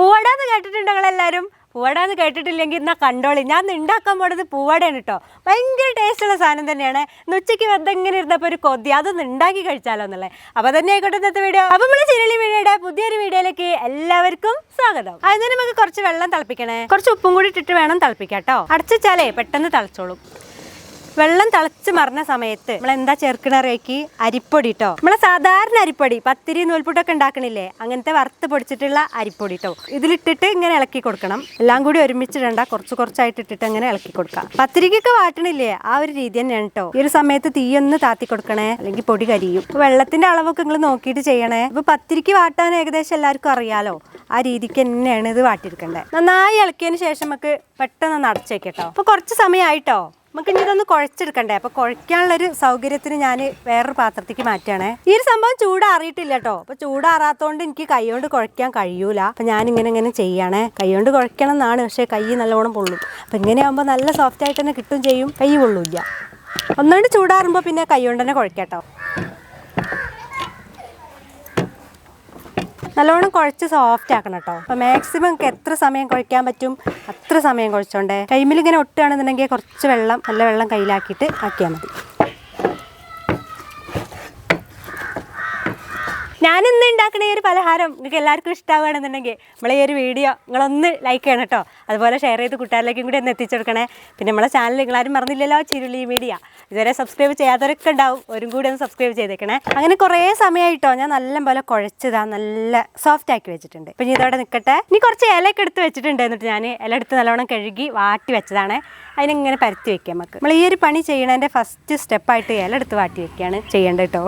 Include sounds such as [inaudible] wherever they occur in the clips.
പൂവടാന്ന് കേട്ടിട്ടുണ്ടോ നിങ്ങളെല്ലാവരും? പൂവടാന്ന് കേട്ടിട്ടില്ലെങ്കിൽ എന്നാ കണ്ടോളി. ഞാൻ ഉണ്ടാക്കാൻ പോണത് പൂവടയാണ് കേട്ടോ ഭയങ്കര ടേസ്റ്റുള്ള സാധനം തന്നെയാണ്. ഉച്ചയ്ക്ക് വെറുതെ ഇരുന്നപ്പോൾ ഒരു കൊതി. അതൊന്ന് ഉണ്ടാക്കി കഴിച്ചാലോ എന്നുള്ളത് അപ്പോൾ തന്നെ ആയിക്കോട്ടെ ഇന്നത്തെ വീഡിയോ അപ്പോൾ നമ്മൾ ചിരളി വീഡിയോയുടെ പുതിയൊരു വീഡിയോയിലേക്ക് എല്ലാവർക്കും സ്വാഗതം. അതിന് നമുക്ക് കുറച്ച് വെള്ളം തിളപ്പിക്കണേ. കുറച്ച് ഉപ്പും കൂടി ഇട്ടിട്ട് വേണം തിളപ്പിക്കാം കേട്ടോ അടച്ചാലേ പെട്ടെന്ന് തിളച്ചോളും. വെള്ളം തിളച്ച് മറന്ന സമയത്ത് നമ്മൾ എന്താ ചേർക്കണറിയേക്ക് അരിപ്പൊടി കേട്ടോ നമ്മളെ സാധാരണ അരിപ്പൊടി പത്തിരി നൂൽപുട്ടൊക്കെ ഉണ്ടാക്കണില്ലേ? അങ്ങനത്തെ വറുത്ത് പൊടിച്ചിട്ടുള്ള അരിപ്പൊടി കേട്ടോ ഇതിലിട്ടിട്ട് ഇങ്ങനെ ഇളക്കി കൊടുക്കണം. എല്ലാം കൂടി ഒരുമിച്ചിടണ്ട കുറച്ച് കുറച്ചായിട്ട് ഇട്ടിട്ട് അങ്ങനെ ഇളക്കി കൊടുക്കാം. പത്തിരിക്കൊക്കെ വാട്ടണില്ലേ? ആ ഒരു രീതി തന്നെയാണ് കേട്ടോ ഈ ഒരു സമയത്ത് തീയൊന്ന് താത്തി കൊടുക്കണേ അല്ലെങ്കിൽ പൊടി കരിയും. വെള്ളത്തിന്റെ അളവൊക്കെ നിങ്ങൾ നോക്കിയിട്ട് ചെയ്യണേ. ഇപ്പൊ പത്തിരിക്ക് വാട്ടാൻ ഏകദേശം എല്ലാവർക്കും അറിയാലോ? ആ രീതിക്ക് തന്നെയാണ് ഇത് വാട്ടിയെടുക്കേണ്ടത് നന്നായി ഇളക്കിയതിന് ശേഷം നമുക്ക് പെട്ടെന്ന് വെക്കട്ടോ. അപ്പൊ കുറച്ച് സമയമായിട്ടോ നമുക്ക് ഇനി ഇതൊന്ന് കുഴച്ചെടുക്കണ്ടേ? അപ്പൊ കുഴക്കാനുള്ളൊരു സൗകര്യത്തിന് ഞാൻ വേറൊരു പാത്രത്തേക്ക് മാറ്റുകയാണേ. ഈ ഒരു സംഭവം ചൂടാറിയിട്ടില്ല കേട്ടോ. അപ്പൊ ചൂടാറാത്തോണ്ട് എനിക്ക് കൈകൊണ്ട് കുഴക്കാൻ കഴിയൂല. അപ്പൊ ഞാൻ ഇങ്ങനെ ഇങ്ങനെ ചെയ്യണേ. കൈകൊണ്ട് കൊണ്ട് കുഴയ്ക്കണം എന്നാണ്. പക്ഷേ കൈ നല്ലോണം പൊള്ളും. അപ്പൊ ഇങ്ങനെയാകുമ്പോൾ നല്ല സോഫ്റ്റ് ആയിട്ട് തന്നെ കിട്ടും ചെയ്യും. കൈ പൊള്ളൂല്ല. ഒന്നുകൊണ്ട് ചൂടാറുമ്പോൾ പിന്നെ കൈ കൊണ്ട് തന്നെ കുഴക്കാട്ടോ നല്ലോണം കുഴച്ച് സോഫ്റ്റ് ആക്കണം കേട്ടോ അപ്പോൾ മാക്സിമം എത്ര സമയം കുഴക്കാൻ പറ്റും? അത്ര സമയം കുഴച്ചോണ്ടേ. കൈമിൽ ഇങ്ങനെ ഒട്ടുകയാണെന്നുണ്ടെങ്കിൽ കുറച്ച് വെള്ളം നല്ല വെള്ളം കയ്യിലാക്കിയിട്ട് ആക്കിയാൽ മതി. ഞാൻ ഇന്ന് ഉണ്ടാക്കുന്ന ഈ ഒരു പലഹാരം നിങ്ങൾക്ക് എല്ലാവർക്കും ഇഷ്ടമാവുകയാണെന്നുണ്ടെങ്കിൽ നമ്മളെ ഈ ഒരു വീഡിയോ നിങ്ങളൊന്ന് ലൈക്ക് ചെയ്യണം കേട്ടോ അതുപോലെ ഷെയർ ചെയ്ത് കൂട്ടുകാരിലേക്കും കൂടി ഒന്ന് എത്തിച്ചു കൊടുക്കണേ. പിന്നെ നമ്മളെ ചാനൽ നിങ്ങളാരും മറന്നില്ലല്ലോ ചിരുളി മീഡിയ ഇതുവരെ സബ്സ്ക്രൈബ് ചെയ്യാത്തവരൊക്കെ ഉണ്ടാവും ഒരു കൂടി ഒന്ന് സബ്സ്ക്രൈബ് ചെയ്തേക്കണേ. അങ്ങനെ കുറേ സമയമായിട്ടോ ഞാൻ നല്ലപോലെ കുഴച്ചതാ നല്ല സോഫ്റ്റ് ആക്കി വെച്ചിട്ടുണ്ട്. പിന്നെ ഇതോടെ നിൽക്കട്ടെ ഇനി കുറച്ച് ഇലയൊക്കെ എടുത്ത് വെച്ചിട്ടുണ്ട് എന്നിട്ട് ഞാൻ ഇല എടുത്ത് നല്ലോണം കഴുകി വാട്ടി വെച്ചതാണ്. അതിനിങ്ങനെ പരത്തി വെക്കാം നമുക്ക്. നമ്മൾ ഈ ഒരു പണി ചെയ്യണതിന്റെ ഫസ്റ്റ് സ്റ്റെപ്പായിട്ട് ഇല എടുത്ത് വാട്ടി വെക്കുകയാണ് ചെയ്യേണ്ടത് കേട്ടോ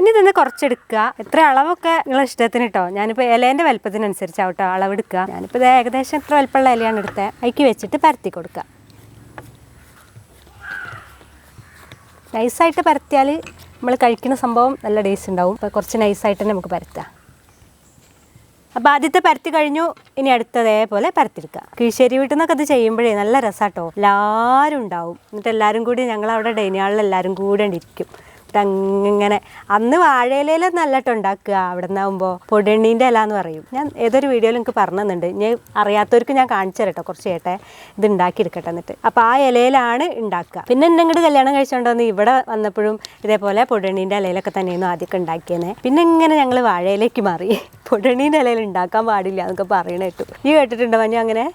ഇനി ഇതൊന്ന് കുറച്ചെടുക്കുക. എത്ര അളവൊക്കെ നിങ്ങളെ ഇഷ്ടത്തിന് കേട്ടോ ഞാനിപ്പോൾ ഇലേന്റെ വലുപ്പത്തിനനുസരിച്ചാവട്ടോ അളവെടുക്കുക ഞാനിപ്പോൾ ഇത് ഏകദേശം ഇത്ര വലുപ്പമുള്ള ഇലയാണ് എടുത്തത് അതിക്ക് വെച്ചിട്ട് പരത്തി കൊടുക്കുക നൈസായിട്ട് പരത്തിയാൽ നമ്മൾ കഴിക്കുന്ന സംഭവം നല്ല ടേസ്റ്റ് ഉണ്ടാവും. അപ്പോൾ കുറച്ച് നൈസായിട്ട് തന്നെ നമുക്ക് പരത്താം. അപ്പോൾ ആദ്യത്തെ പരത്തി കഴിഞ്ഞു. ഇനി അടുത്തതേപോലെ പരത്തിയെടുക്കുക കീഴ്ശ്ശേരി വീട്ടിൽ നിന്നൊക്കെ അത് ചെയ്യുമ്പോഴേ നല്ല രസാട്ടോ എല്ലാവരും ഉണ്ടാവും. എന്നിട്ട് എല്ലാവരും കൂടി ഞങ്ങളവിടെ അവിടെ ഹാളിൽ എല്ലാവരും കൂടെ ഇരിക്കും. എന്നിട്ട് അങ്ങനെ അന്ന് വാഴയിലയിൽ നല്ലിട്ട് ഉണ്ടാക്കുക. അവിടെ നിന്നാകുമ്പോൾ പൊടിയണ്ണീന്റെ ഇല എന്ന് പറയും. ഞാൻ ഏതൊരു വീഡിയോയിൽ എനിക്ക് പറഞ്ഞു ഞാൻ അറിയാത്തവർക്ക് ഞാൻ കാണിച്ചു തരട്ടോ കുറച്ച് ചേട്ടെ ഇത് ഉണ്ടാക്കിയെടുക്കട്ടെ എന്നിട്ട്. അപ്പോൾ ആ ഇലയിലാണ് ഉണ്ടാക്കുക. പിന്നെ എന്നെ ഇങ്ങോട്ട് കല്യാണം കഴിച്ചുകൊണ്ടുവന്ന് ഇവിടെ വന്നപ്പോഴും ഇതേപോലെ പൊടിയണ്ണീന്റെ ഇലയിലൊക്കെ തന്നെയായിരുന്നു ആദ്യമൊക്കെ ഉണ്ടാക്കിയത് പിന്നെ ഇങ്ങനെ ഞങ്ങൾ വാഴയിലേക്ക് മാറി. പൊടിയണ്ണീന്റെ ഇലയിൽ ഉണ്ടാക്കാൻ പാടില്ല എന്നൊക്കെ പറയണ കേട്ടു. ഈ കേട്ടിട്ടുണ്ടോ മഞ്ഞ അങ്ങനെ?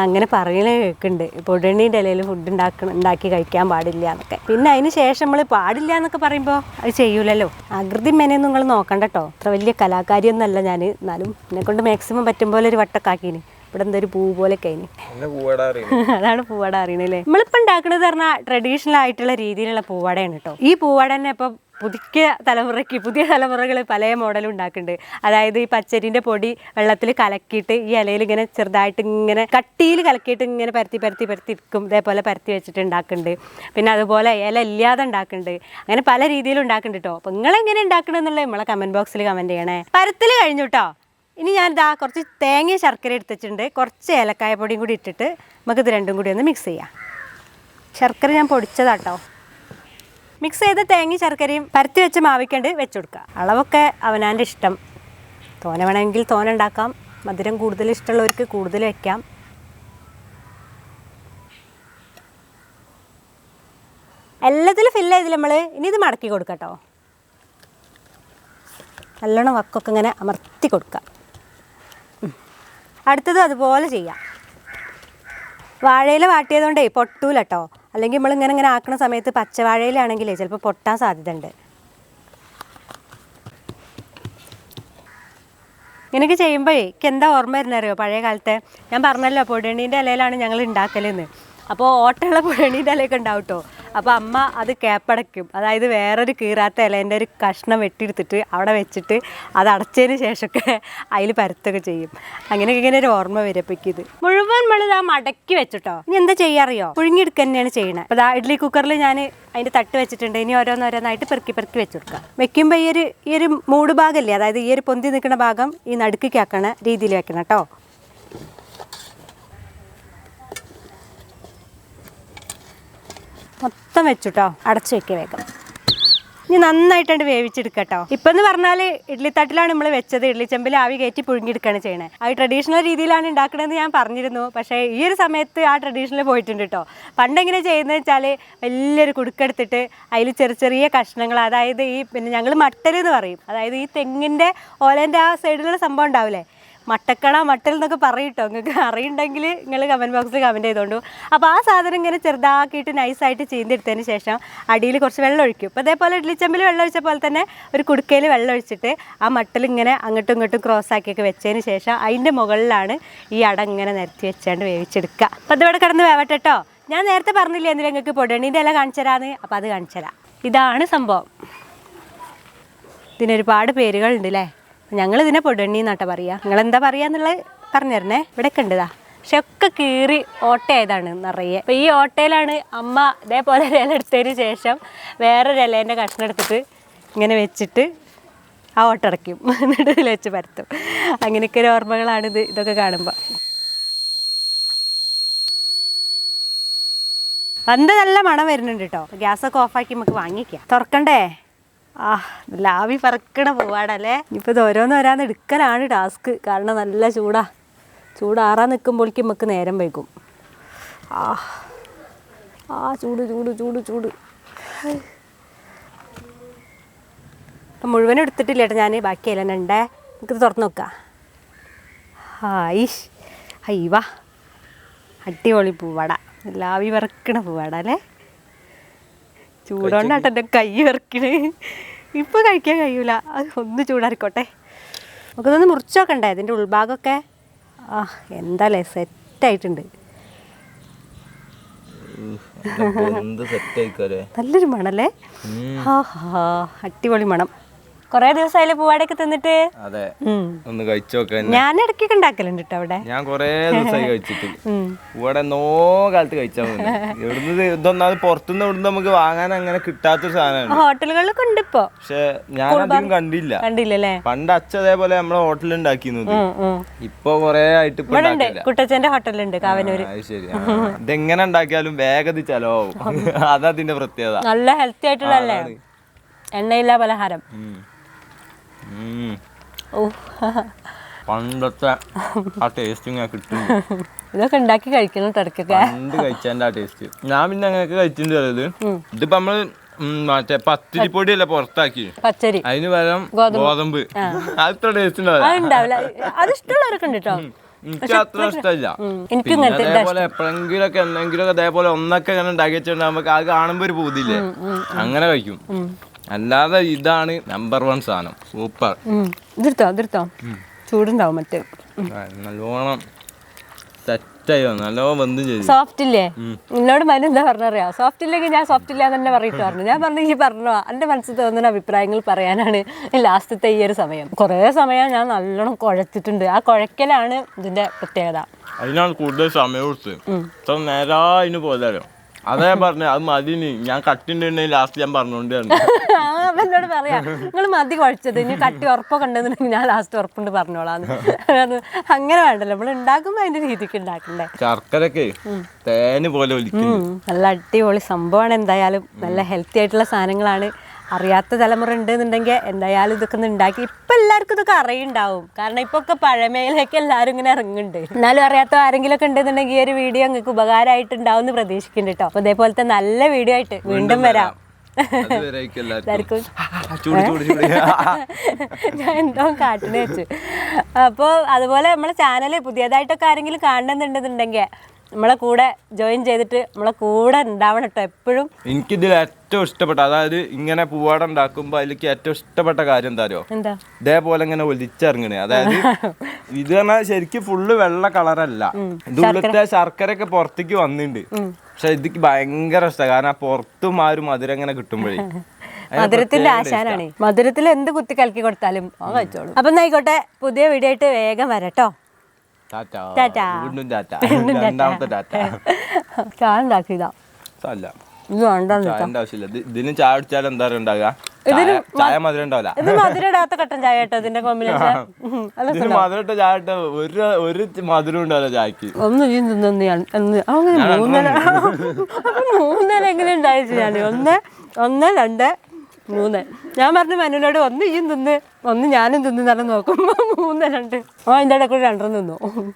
അങ്ങനെ പറയണ കേൾക്കുന്നുണ്ട് പൊടണീന്റെ ഇലയിൽ ഫുഡ് ഉണ്ടാക്കണം ഉണ്ടാക്കി കഴിക്കാൻ പാടില്ല എന്നൊക്കെ. പിന്നെ അതിന് ശേഷം നമ്മൾ പാടില്ല എന്നൊക്കെ പറയുമ്പോൾ അത് ചെയ്യൂലല്ലോ. ആകൃതി മെനയൊന്നും നിങ്ങൾ നോക്കണ്ട കേട്ടോ അത്ര വലിയ കലാകാരിയൊന്നുമല്ല ഞാൻ എന്നാലും എന്നെ കൊണ്ട് മാക്സിമം പറ്റും പോലെ ഒരു വട്ടക്കാക്കീന്. ഇവിടെ എന്തൊരു പൂ പോലെ കഴിഞ്ഞു [laughs] അതാണ് പൂവാട അറിയണല്ലേ നമ്മളിപ്പോൾ ഉണ്ടാക്കുന്നത് പറഞ്ഞാൽ ട്രഡീഷണൽ ആയിട്ടുള്ള രീതിയിലുള്ള പൂവാടയാണ് കേട്ടോ ഈ പൂവാട തന്നെ ഇപ്പം പുതിയ തലമുറയ്ക്ക് പുതിയ തലമുറകൾ പല മോഡലും ഉണ്ടാക്കുന്നുണ്ട്. അതായത് ഈ പച്ചരിന്റെ പൊടി വെള്ളത്തിൽ കലക്കിയിട്ട് ഈ ഇലയിൽ ഇങ്ങനെ ചെറുതായിട്ട് ഇങ്ങനെ കട്ടിയിൽ കലക്കിയിട്ട് ഇങ്ങനെ പരത്തി പരത്തി പരത്തി ഇരിക്കും. ഇതേപോലെ പരത്തി വെച്ചിട്ട് ഉണ്ടാക്കുന്നുണ്ട്. പിന്നെ അതുപോലെ ഇല ഇല്ലാതെ ഉണ്ടാക്കുന്നുണ്ട്. അങ്ങനെ പല രീതിയിലും ഉണ്ടാക്കുന്നുണ്ട് കേട്ടോ അപ്പോൾ നിങ്ങളെങ്ങനെ ഉണ്ടാക്കണമെന്നുള്ളത് നമ്മളെ കമന്റ് ബോക്സിൽ കമന്റ് ചെയ്യണേ. പരത്തിൽ കഴിഞ്ഞു കേട്ടോ ഇനി ഞാൻ ഇതാ കുറച്ച് തേങ്ങ ശർക്കര എടുത്തിട്ടുണ്ട് കുറച്ച് ഏലക്കായ പൊടിയും കൂടി ഇട്ടിട്ട് നമുക്കിത് രണ്ടും കൂടി ഒന്ന് മിക്സ് ചെയ്യാം. ശർക്കര ഞാൻ പൊടിച്ചതാട്ടോ മിക്സ് ചെയ്ത തേങ്ങ ശർക്കരയും പരത്തി വെച്ച് മാവിക്കണ്ട് വെച്ച് കൊടുക്കുക അളവൊക്കെ അവനാന്റെ ഇഷ്ടം. തോന വേണമെങ്കിൽ തോന ഉണ്ടാക്കാം. മധുരം കൂടുതൽ ഇഷ്ടമുള്ളവർക്ക് കൂടുതൽ വയ്ക്കാം എല്ലാത്തിലും ഫില്ല് ചെയ്തില്ല നമ്മൾ ഇനി ഇത് മടക്കി കൊടുക്കട്ടോ നല്ലോണം വക്കൊക്കെ ഇങ്ങനെ അമർത്തി കൊടുക്കുക അടുത്തത് അതുപോലെ ചെയ്യാം. വാഴയില വാട്ടിയതുകൊണ്ടേ പൊട്ടൂല കേട്ടോ അല്ലെങ്കിൽ നമ്മൾ ഇങ്ങനെ ഇങ്ങനെ ആക്കുന്ന സമയത്ത് പച്ചവാഴയിലാണെങ്കിൽ ചിലപ്പോൾ പൊട്ടാൻ സാധ്യതയുണ്ട്. ഇങ്ങനെയൊക്കെ ചെയ്യുമ്പോഴേ എനിക്ക് എന്താ ഓർമ്മ വരുന്നറിയോ? പഴയ കാലത്തെ ഞാൻ പറഞ്ഞല്ലോ പൊടിയണീന്റെ ഇലയിലാണ് ഞങ്ങൾ ഉണ്ടാക്കലെന്ന്. അപ്പോൾ ഓട്ടമുള്ള പുഴണീന്റെ ഇലയൊക്കെ ഉണ്ടാവും കേട്ടോ അപ്പോൾ അമ്മ അത് കേപ്പടയ്ക്കും അതായത് വേറൊരു കീറാത്ത ഇലേന്റെ ഒരു കഷ്ണം വെട്ടിയെടുത്തിട്ട് അവിടെ വെച്ചിട്ട് അത് അടച്ചതിന് ശേഷമൊക്കെ അതിൽ പരത്തൊക്കെ ചെയ്യും. അങ്ങനെയൊക്കെ ഇങ്ങനെ ഒരു ഓർമ്മ വിരപ്പിക്കുന്നത് മുഴുവൻ മുഴുവൻ ആ മടക്കി വെച്ചിട്ടോ? ഇനി എന്താ ചെയ്യാറിയോ? പുഴുങ്ങിയെടുക്കുക തന്നെയാണ് ചെയ്യണത് അപ്പോൾ ആ ഇഡ്ഡലി കുക്കറിൽ ഞാൻ അതിന്റെ തട്ട് വെച്ചിട്ടുണ്ട്. ഇനി ഓരോന്നോരോന്നായിട്ട് പെറുക്കി പെറുക്കി വെച്ചു കൊടുക്കുക വെക്കുമ്പോൾ ഈ ഒരു ഈ ഒരു മൂട് ഭാഗമല്ലേ അതായത് ഈ ഒരു പൊന്തി നിൽക്കുന്ന ഭാഗം ഈ നടുക്കിക്കാക്കണ രീതിയിൽ വെക്കണം കേട്ടോ മൊത്തം വെച്ചുട്ടോ അടച്ചു വെക്കുക വേഗം. ഇനി നന്നായിട്ടുണ്ട് വേവിച്ചെടുക്കട്ടോ. ഇപ്പം എന്ന് പറഞ്ഞാൽ ഇഡ്ലിത്തട്ടിലാണ് നമ്മൾ വെച്ചത്. ഇഡ്ലി ചെമ്പിൽ ആവി കയറ്റി പുഴുങ്ങിയെടുക്കുകയാണ് ചെയ്യണത് അത് ട്രഡീഷണൽ രീതിയിലാണ് ഉണ്ടാക്കണതെന്ന് ഞാൻ പറഞ്ഞിരുന്നു. പക്ഷേ ഈ ഒരു സമയത്ത് ആ ട്രഡീഷണൽ പോയിട്ടുണ്ട് കേട്ടോ പണ്ട് എങ്ങനെ ചെയ്യുന്നത് വെച്ചാൽ വലിയൊരു കുടുക്കെടുത്തിട്ട് അതിൽ ചെറിയ ചെറിയ കഷ്ണങ്ങൾ അതായത് ഈ പിന്നെ ഞങ്ങൾ മട്ടൽ എന്ന് പറയും. അതായത് ഈ തെങ്ങിന്റെ ഓലേന്റെ ആ സൈഡിലുള്ള സംഭവം ഉണ്ടാവില്ലേ മട്ടക്കണ മട്ടൽ എന്നൊക്കെ പറയട്ടോ. നിങ്ങൾക്ക് അറിയുണ്ടെങ്കിൽ നിങ്ങൾ കമന്റ് ബോക്സിൽ കമന്റ് ചെയ്തോണ്ടു. അപ്പോൾ ആ സാധനം ഇങ്ങനെ ചെറുതാക്കിയിട്ട് നൈസായിട്ട് ചീന്തെടുത്തതിന് ശേഷം അടിയിൽ കുറച്ച് വെള്ളം ഒഴിക്കും. അപ്പോൾ അതേപോലെ ഇഡ്ലിച്ചമ്പിൽ വെള്ളം ഒഴിച്ച പോലെ തന്നെ ഒരു കുടുക്കയിൽ വെള്ളം ഒഴിച്ചിട്ട് ആ മട്ടൽ ഇങ്ങനെ അങ്ങോട്ടും ഇങ്ങോട്ടും ക്രോസ് ആക്കിയൊക്കെ വെച്ചതിന് ശേഷം അതിന്റെ മുകളിലാണ് ഈ അട ഇങ്ങനെ നിരത്തി വെച്ചാണ്ട് വേവിച്ചെടുക്കുക. അപ്പോൾ അതിവിടെ കിടന്ന് വേവട്ടെ കേട്ടോ ഞാൻ നേരത്തെ പറഞ്ഞില്ലേ എന്തിനാ നിങ്ങൾക്ക് പൊടണീന്റെ ഇല കാണിച്ചുതരാന്ന്. അപ്പോൾ അത് കാണിച്ചു തരാം ഇതാണ് സംഭവം. ഇതിനൊരുപാട് പേരുകളുണ്ട് അല്ലേ ഞങ്ങൾ ഇതിനെ പൊടണ്ണി എന്നാട്ടാ പറയുക നിങ്ങൾ എന്താ പറയുക എന്നുള്ളത് പറഞ്ഞു തരണേ ഇവിടെയൊക്കെ ഉണ്ട് ഇതാ പക്ഷെ ഒക്കെ കീറി ഓട്ടയായതാണ് നിറയെ. അപ്പോൾ ഈ ഓട്ടയിലാണ് അമ്മ ഇതേപോലെ ഒരു ഇല എടുത്തതിന് ശേഷം വേറൊരു ഇലേന്റെ കഷ്ണം എടുത്തിട്ട് ഇങ്ങനെ വെച്ചിട്ട് ആ ഓട്ട അടയ്ക്കും [laughs] എന്നിട്ട് ഇതിൽ വെച്ച് പരത്തും. അങ്ങനെയൊക്കെ ഒരു ഓർമ്മകളാണിത് ഇതൊക്കെ കാണുമ്പോൾ വന്ന് നല്ല മണം വരുന്നുണ്ട് കേട്ടോ ഗ്യാസൊക്കെ ഓഫാക്കി നമുക്ക് വാങ്ങിക്കാം. തുറക്കണ്ടേ? ആ ലാവി പറക്കണ പോവാടല്ലേ? ഇപ്പം ഇത് ഓരോന്ന് ഓരോന്ന് എടുക്കലാണ് ടാസ്ക്. കാരണം നല്ല ചൂടാ. ചൂടാറാൻ നിൽക്കുമ്പോഴേക്കും നമുക്ക് നേരം വൈകും. ആ ആ ചൂട് ചൂട് ചൂട് ചൂട്. അപ്പം മുഴുവനും എടുത്തിട്ടില്ല ചേട്ടാ ഞാൻ ബാക്കിയല്ല ഉണ്ടേ നമുക്കിത് തുറന്ന് നോക്കാം. ഹായ് അയ്യവാ അടിപൊളി പൂവട. ലാവി വറക്കണ പൂവാടാ അല്ലേ? ചൂടോണ്ടാട്ടോ എന്റെ കൈ വറക്കണ്. ഇപ്പൊ കഴിക്കാൻ കഴിയൂല. അത് ഒന്ന് ചൂടാറിക്കോട്ടെ. നമുക്കൊന്ന് മുറിച്ചൊക്കെ ഇതിന്റെ ഉൾഭാഗമൊക്കെ ആ എന്താല്ലേ? സെറ്റായിട്ടുണ്ട്. നല്ലൊരു മണല്ലേ? ആ ഹാ. അടിപൊളി മണം. കുറേ ദിവസമായില്ലേ പൂവാടൊക്കെ തിന്നിട്ട്? അതെ. ഒന്ന് കഴിച്ചു ഞാൻ ഇടയ്ക്കൊക്കെ ഉണ്ടാക്കലുണ്ട് കേട്ടോ അവിടെ? ഞാൻ കൊറേ ദിവസമായി കഴിച്ചിട്ട്. [laughs] പൂവാടെ നോ കാലത്ത് കഴിച്ചാൽ മതി. ഇവിടുന്ന് ഇതൊന്നാമത് പുറത്തുനിന്ന് ഇവിടുന്ന് നമുക്ക് വാങ്ങാൻ അങ്ങനെ കിട്ടാത്തൊരു സാധനമാണ്. ഹോട്ടലുകളിലൊക്കെ ഉണ്ട് ഇപ്പോ. പക്ഷെ ഞാൻ അധികം കണ്ടില്ല. കണ്ടില്ലല്ലേ? പണ്ട് അച്ഛ അതേപോലെ നമ്മളെ ഹോട്ടലിൽ ഉണ്ടാക്കിയിരുന്നത്. ഇപ്പൊ കൊറേ ആയിട്ട് കുട്ടച്ചന്റെ ഹോട്ടലുണ്ട് കാവനൂര്. ശരി. ഇതെങ്ങനെ ഉണ്ടാക്കിയാലും വേഗത ചെലവാകും. [laughs] അതതിന്റെ പ്രത്യേകത. നല്ല ഹെൽത്തി ആയിട്ടുള്ള എണ്ണയില്ല പലഹാരം. പണ്ടത്തെ ആ ടേസ്റ്റ് കിട്ടും. ഇതൊക്കെ ഉണ്ടാക്കി കഴിക്കണം ഇടയ്ക്കൊക്കെ. പണ്ട് കഴിച്ചതിന്റെ ആ ടേസ്റ്റ് ഞാൻ പിന്നെ അങ്ങനെയൊക്കെ കഴിച്ചിട്ടുണ്ട് ഇത് ഇതിപ്പോ നമ്മൾ മറ്റേ പത്തിരിപ്പൊടി അല്ലേ പുറത്താക്കി? പച്ചരി. അതിന് പകരം ഗോതമ്പ്. [laughs] അത്ര ടേസ്റ്റ് ഉണ്ടാവില്ല അത് ഉണ്ടാവില്ല. അത് ഇഷ്ടമുള്ളവരൊക്കെ ഉണ്ട് കേട്ടോ എനിക്ക് അത്ര ഇഷ്ടമില്ല. പിന്നെ അതേപോലെ എപ്പോഴെങ്കിലൊക്കെ എന്തെങ്കിലുമൊക്കെ അതേപോലെ ഒന്നൊക്കെ ഇങ്ങനെ ഉണ്ടാക്കി വെച്ചിട്ടുണ്ടാകുമ്പോ അത് കാണുമ്പോ ഒരു പൂതിയില്ലേ? അങ്ങനെ കഴിക്കും. അല്ലാതെ ഇതാണ് നമ്പർ വൺ സാധനം. സൂപ്പർ ഉം. ഇതെടുത്തോ ഇതെടുത്തോ ചൂടുണ്ടാവും മറ്റേ. നല്ലോണം സെറ്റായി വന്നു. നല്ലോണം ബന്ധം ചെയ്തു. സോഫ്റ്റ് ഇല്ലേ? എന്നോട് മനു എന്താ പറഞ്ഞറിയാ? സോഫ്റ്റ് ഇല്ലെങ്കിൽ ഞാൻ സോഫ്റ്റ് ഇല്ല തന്നെ പറഞ്ഞിട്ട് പറഞ്ഞു. ഞാൻ പറഞ്ഞു ഈ പറഞ്ഞോ. എന്റെ മനസ്സിൽ തോന്നുന്ന അഭിപ്രായങ്ങൾ പറയാനാണ് ലാസ്റ്റത്തെ ഈ ഒരു സമയം. കുറേ സമയം ഞാൻ നല്ലോണം കുഴച്ചിട്ടുണ്ട്. ആ കുഴക്കലാണ് ഇതിന്റെ പ്രത്യേകത. അതിനാണ് കൂടുതൽ സമയം കൊടുത്തത്. ഇത്ര നേരാ അതിന് പോലാലോ അതാ ഞാൻ പറഞ്ഞു അത് മതി ഞാൻ കട്ടിണ്ടെങ്കിൽ ലാസ്റ്റ് ഞാൻ പറഞ്ഞോണ്ട് [laughs] എന്നോട് പറയാ നിങ്ങൾ മതി കുഴച്ചത്. ഇനി കട്ടി ഉറപ്പൊക്കെ ഉണ്ടെന്നുണ്ടെങ്കിൽ ഞാൻ ലാസ്റ്റ് ഉറപ്പുണ്ട് പറഞ്ഞോളാം അങ്ങനെ വേണ്ടല്ലോ. നമ്മൾ ഉണ്ടാക്കുമ്പോ അതിന്റെ രീതിക്ക് ഉണ്ടാക്കണ്ടേ? ശർക്കരക്കെ തേന് പോലെ നല്ല അടിപൊളി സംഭവമാണ് എന്തായാലും. നല്ല ഹെൽത്തി ആയിട്ടുള്ള സാധനങ്ങളാണ്. അറിയാത്ത തലമുറ ഉണ്ടെന്നുണ്ടെങ്കിൽ എന്തായാലും ഇതൊക്കെ ഒന്ന് ഉണ്ടാക്കി. ഇപ്പം എല്ലാവർക്കും ഇതൊക്കെ അറിയുണ്ടാവും. കാരണം ഇപ്പൊ ഒക്കെ പഴമയിലേക്ക് എല്ലാവരും ഇങ്ങനെ ഇറങ്ങുന്നുണ്ട്. എന്നാലും അറിയാത്ത ആരെങ്കിലും ഒക്കെ ഉണ്ടെന്നുണ്ടെങ്കിൽ ഈ ഒരു വീഡിയോ നിങ്ങൾക്ക് ഉപകാരമായിട്ടുണ്ടാവും എന്ന് പ്രതീക്ഷിക്കുന്നുണ്ട് കേട്ടോ അപ്പോൾ ഇതേപോലത്തെ നല്ല വീഡിയോ ആയിട്ട് വീണ്ടും വരാം. ഞാൻ എന്തോ കാട്ടിന് വെച്ചു. അപ്പോൾ അതുപോലെ നമ്മളെ ചാനൽ പുതിയതായിട്ടൊക്കെ ആരെങ്കിലും കാണണമെന്നുണ്ടെന്നുണ്ടെങ്കിൽ നമ്മളെ കൂടെ ജോയിൻ ചെയ്തിട്ട് നമ്മളെ കൂടെ ഉണ്ടാവണം കേട്ടോ എപ്പോഴും. എനിക്കിതിൽ ഏറ്റവും ഇഷ്ടപ്പെട്ട അതായത് ഇങ്ങനെ പൂവാട ഉണ്ടാക്കുമ്പോ അതിലേക്ക് ഏറ്റവും ഇഷ്ടപ്പെട്ട കാര്യം എന്താ അറിയോ എന്താ? ഇതേപോലെ ഇങ്ങനെ ഒലിച്ചിറങ്ങണേ. അതായത് [laughs] ഇത് പറഞ്ഞാൽ ശരിക്കും ഫുള്ള് വെള്ള കളറല്ല ഇത് ശർക്കരയൊക്കെ പുറത്തേക്ക് വന്നിട്ടുണ്ട് പക്ഷെ ഇതിക്ക് ഭയങ്കര ഇഷ്ടമാണ് കാരണം ആ പുറത്തും ആ ഒരു മധുരം ഇങ്ങനെ കിട്ടുമ്പോഴേ. [laughs] മധുരത്തിന്റെ ആശാനാണ്. മധുരത്തിൽ എന്ത് കുത്തി കലക്കി കൊടുത്താലും കഴിച്ചോളൂ. അപ്പം എന്നായിക്കോട്ടെ പുതിയ വീഡിയോ ആയിട്ട് വേഗം വരട്ടോ. ടാറ്റാ. ടാറ്റാ. വീണ്ടും [laughs] ടാറ്റ രണ്ടാമത്തെ ടാറ്റ [laughs] ചായ ഉണ്ടാക്കിയതാ. അല്ല ഇത് വേണ്ടെന്ന് ചായന്റെ ആവശ്യമില്ല. ഇത് ഇതിന് ചായ കുടിച്ചാൽ എന്താ ഉണ്ടാകുക ചായ- ചായ മധുരം ഉണ്ടാവില്ല. ഇത് മധുരം ഇടാത്ത കട്ടൻ ചായ കേട്ടോ ഇതിന്റെ കോമ്പിനേഷൻ. ഇതിന് മധുരം ഇട്ട ചായ ഇട്ട ഒരു ഒരു മധുരം ഉണ്ടാവില്ല ചായക്ക്. ഒന്ന് ഈ നിന്ന് ഞാൻ ഒന്ന് അങ്ങനെ മൂന്നര മൂന്നര എങ്ങനെ ഉണ്ടായിച്ചു ഞാൻ ഒന്ന് ഒന്ന് രണ്ട് മൂന്ന്. ഞാൻ പറഞ്ഞു മനുവിനോട് ഒന്ന് ഇയും തിന്ന് ഒന്ന് ഞാനും തിന്നുന്നാലും നല്ല നോക്കുമ്പോൾ മൂന്ന് രണ്ട്. ആ അതിന്റെ കൂടി രണ്ടെണ്ണം തിന്നു.